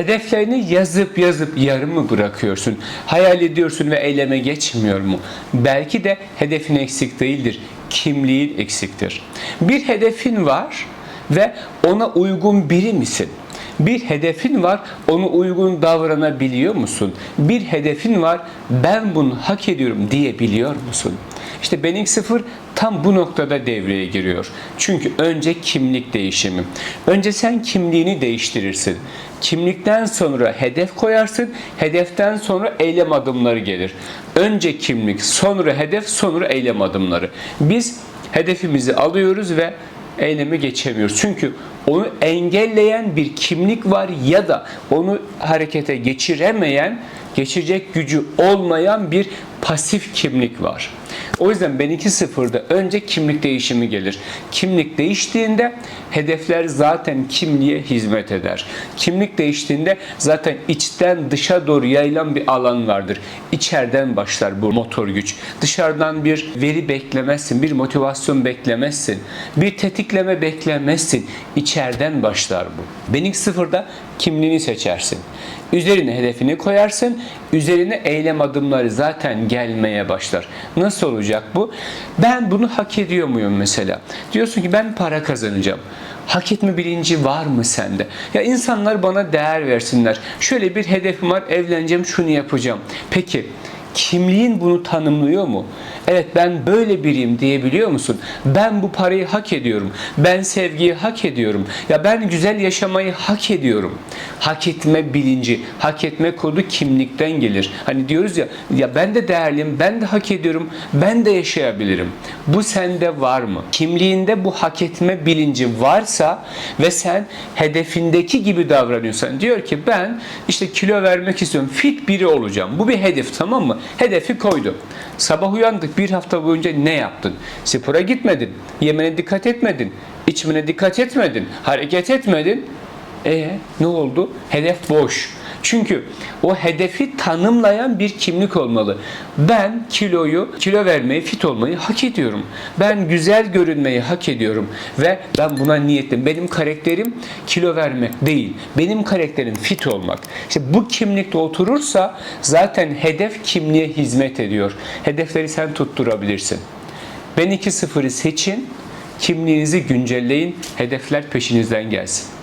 Hedeflerini yazıp yazıp yarım mı bırakıyorsun? Hayal ediyorsun ve eyleme geçmiyor mu? Belki de hedefin eksik değildir. Kimliğin eksiktir. Bir hedefin var ve ona uygun biri misin? Bir hedefin var, ona uygun davranabiliyor musun? Bir hedefin var, ben bunu hak ediyorum diyebiliyor musun? İşte Benning sıfır tam bu noktada devreye giriyor. Çünkü önce kimlik değişimi. Önce sen kimliğini değiştirirsin. Kimlikten sonra hedef koyarsın, hedeften sonra eylem adımları gelir. Önce kimlik, sonra hedef, sonra eylem adımları. Biz hedefimizi alıyoruz ve eyleme geçemiyoruz. Çünkü onu engelleyen bir kimlik var ya da onu harekete geçiremeyen, geçecek gücü olmayan bir pasif kimlik var. O yüzden ben 2.0'da önce kimlik değişimi gelir. Kimlik değiştiğinde hedefler zaten kimliğe hizmet eder. Kimlik değiştiğinde zaten içten dışa doğru yayılan bir alan vardır. İçeriden başlar bu motor güç. Dışarıdan bir veri beklemezsin, bir motivasyon beklemezsin, bir tetikleme beklemezsin. İçeriden başlar bu. Benik sıfırda kimliğini seçersin. Üzerine hedefini koyarsın. Üzerine eylem adımları zaten gelmeye başlar. Nasıl olacak bu? Ben bunu hak ediyor muyum mesela? Diyorsun ki ben para kazanacağım. Hak etme bilinci var mı sende? Ya insanlar bana değer versinler. Şöyle bir hedefim var, evleneceğim, şunu yapacağım. Peki kimliğin bunu tanımlıyor mu? Evet ben böyle biriyim diyebiliyor musun? Ben bu parayı hak ediyorum. Ben sevgiyi hak ediyorum. Ya ben güzel yaşamayı hak ediyorum. Hak etme bilinci, hak etme kodu kimlikten gelir. Hani diyoruz ya ya ben de değerliyim, ben de hak ediyorum, ben de yaşayabilirim. Bu sende var mı? Kimliğinde bu hak etme bilinci varsa ve sen hedefindeki gibi davranıyorsan diyor ki ben işte kilo vermek istiyorum. Fit biri olacağım. Bu bir hedef tamam mı? Hedefi koydu. Sabah uyandık bir hafta boyunca ne yaptın? Spora gitmedin. Yemene dikkat etmedin. içmene dikkat etmedin. Hareket etmedin. E ne oldu? Hedef boş. Çünkü o hedefi tanımlayan bir kimlik olmalı. Ben kiloyu, kilo vermeyi, fit olmayı hak ediyorum. Ben güzel görünmeyi hak ediyorum ve ben buna niyetliyim. Benim karakterim kilo vermek değil. Benim karakterim fit olmak. İşte bu kimlikte oturursa zaten hedef kimliğe hizmet ediyor. Hedefleri sen tutturabilirsin. Ben 2-0'ı seçin, kimliğinizi güncelleyin, hedefler peşinizden gelsin.